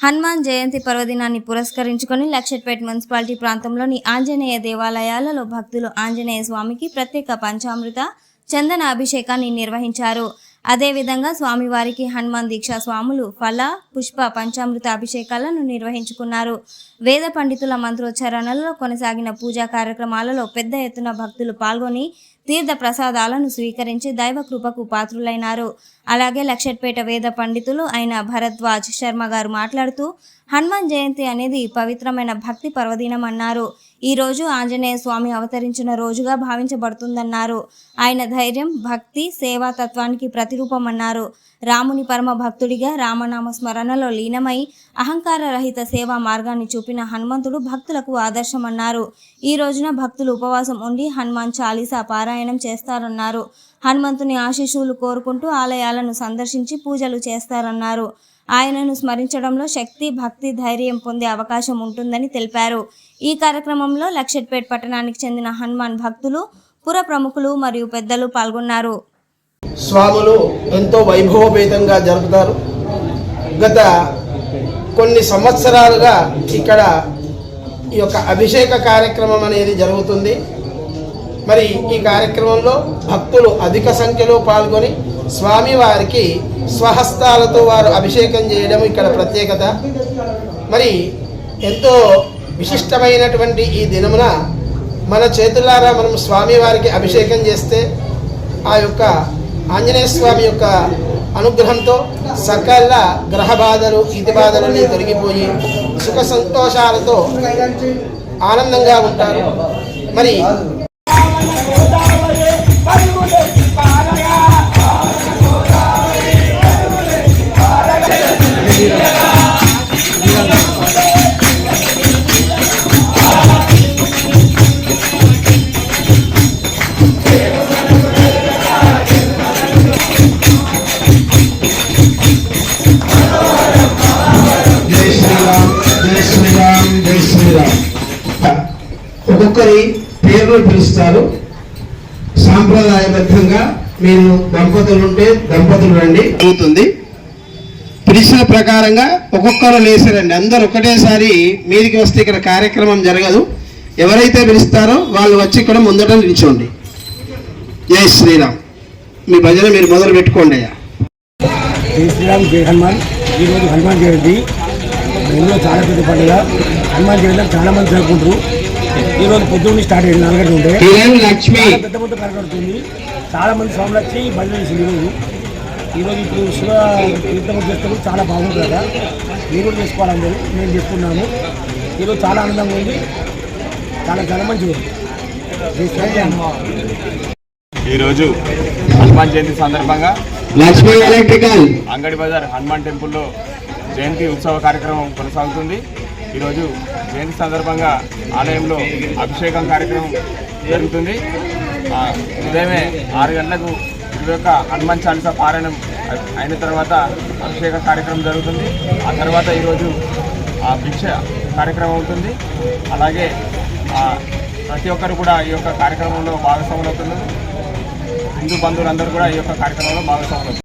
హనుమాన్ జయంతి పర్వదినాన్ని పురస్కరించుకొని లక్షట్పేట మున్సిపాలిటీ ప్రాంతంలోని ఆంజనేయ దేవాలయాలలో భక్తులు ఆంజనేయ స్వామికి ప్రత్యేక పంచామృత చందన అభిషేకాన్ని నిర్వహించారు. అదేవిధంగా స్వామివారికి హనుమాన్ దీక్షా స్వాములు ఫల పుష్ప పంచామృత అభిషేకాలను నిర్వహించుకున్నారు. వేద పండితుల మంత్రోచ్చారణలో కొనసాగిన పూజా కార్యక్రమాలలో పెద్ద ఎత్తున భక్తులు పాల్గొని తీర్థ ప్రసాదాలను స్వీకరించి దైవ కృపకు పాత్రులైనారు. అలాగే లక్షట్పేట వేద పండితులు అయిన భరద్వాజ్ శర్మ గారు మాట్లాడుతూ హనుమాన్ జయంతి అనేది పవిత్రమైన భక్తి పర్వదినం అన్నారు ఈ రోజు ఆంజనేయ స్వామి అవతరించిన రోజుగా భావించబడుతుందన్నారు. ఆయన ధైర్యం భక్తి సేవా తత్వానికి ప్రతిరూపమన్నారు. రాముని పరమ భక్తుడిగా రామనామ స్మరణలో లీనమై అహంకార రహిత సేవా మార్గాన్ని చూపిన హనుమంతుడు భక్తులకు ఆదర్శమన్నారు. ఈ రోజున భక్తులు ఉపవాసం ఉండి హనుమాన్ చాలీసా పారాయణం చేస్తారన్నారు. హనుమంతుని ఆశీస్సులు కోరుకుంటూ ఆలయాలను సందర్శించి పూజలు చేస్తారన్నారు. ఆయనను స్మరించడంలో శక్తి భక్తి ధైర్యం పొందే అవకాశం ఉంటుందని తెలిపారు. ఈ కార్యక్రమంలో లక్షట్పేట్ పట్టణానికి చెందిన హనుమాన్ భక్తులు పుర ప్రముఖులు మరియు పెద్దలు పాల్గొన్నారు. స్వాములు ఎంతో వైభవపేతంగా జరుపుతారు. గత కొన్ని సంవత్సరాలుగా ఇక్కడ ఈ యొక్క అభిషేక కార్యక్రమం అనేది జరుగుతుంది. మరి ఈ కార్యక్రమంలో భక్తులు అధిక సంఖ్యలో పాల్గొని స్వామివారికి స్వహస్తాలతో వారు అభిషేకం చేయడం ఇక్కడ ప్రత్యేకత. మరి ఎంతో విశిష్టమైనటువంటి ఈ దినమున మన చేతులారా మనం స్వామివారికి అభిషేకం చేస్తే ఆ యొక్క ఆంజనేయ స్వామి యొక్క అనుగ్రహంతో సకల గ్రహ బాధలు ఇతి బాధలన్నీ తొలగిపోయి సుఖ సంతోషాలతో ఆనందంగా ఉంటారు. మరి ఒక్కొక్కరి పేర్లు పిలుస్తారు. సాంప్రదాయబద్ధంగా మీరు దంపతులు ఉంటే దంపతులు రండి. అవుతుంది. పిలిచిన ప్రకారంగా ఒక్కొక్కరు లేసారండి. అందరు ఒకటేసారి మీదికి వస్తే ఇక్కడ కార్యక్రమం జరగదు. ఎవరైతే పిలుస్తారో వాళ్ళు వచ్చి ఇక్కడ ముందట నిల్చోండి. జై శ్రీరామ్. మీ భజన మీరు మొదలు పెట్టుకోండి అయ్యా. జై శ్రీరామ్ జై హనుమాన్. ఈరోజు హనుమాన్ జయంతి. ఊళ్ళో చాలా పెద్ద పండుగ. హనుమాన్ జయంతి చాలా మంది జరుపుకుంటారు ఈరోజు పొద్దున్న స్టార్ట్ అయింది నాలుగంట ఉంటే కిరణ్ లక్ష్మి. చాలా పెద్ద పెద్ద కనబడుతుంది చాలా మంది స్వాములు వచ్చి బయట వేసింది ఈరోజు ఈరోజు ఇప్పుడు శివ తీర్థం చేస్తారు చాలా బాగుంటుంది కదా. మీరు కూడా చేసుకోవాలని మేము చేసుకున్నాము ఈరోజు చాలా ఆనందంగా ఉంది. చాలా చాలా మంచిగా ఉంది. జై శ్రీరామ్. ఈరోజు హనుమాన్ జయంతి సందర్భంగా లక్ష్మి ఎలక్ట్రికల్. అంగడి బజార్ హనుమాన్ టెంపుల్లో జయంతి ఉత్సవ కార్యక్రమం కొనసాగుతుంది. ఈరోజు జయంతి సందర్భంగా ఆలయంలో అభిషేకం కార్యక్రమం జరుగుతుంది. ఉదయమే ఆరు గంటలకు ఇరవై యొక్క హనుమాన్ చాలీసా పారాయణం అయిన తర్వాత అభిషేక కార్యక్రమం జరుగుతుంది. ఆ తర్వాత ఈరోజు ఆ భిక్ష కార్యక్రమం ఉంటుంది అలాగే ప్రతి ఒక్కరు కూడా ఈ యొక్క కార్యక్రమంలో భాగస్వాములు అవుతున్నారు. హిందూ బంధువులందరూ కూడా ఈ యొక్క కార్యక్రమంలో భాగస్వాములు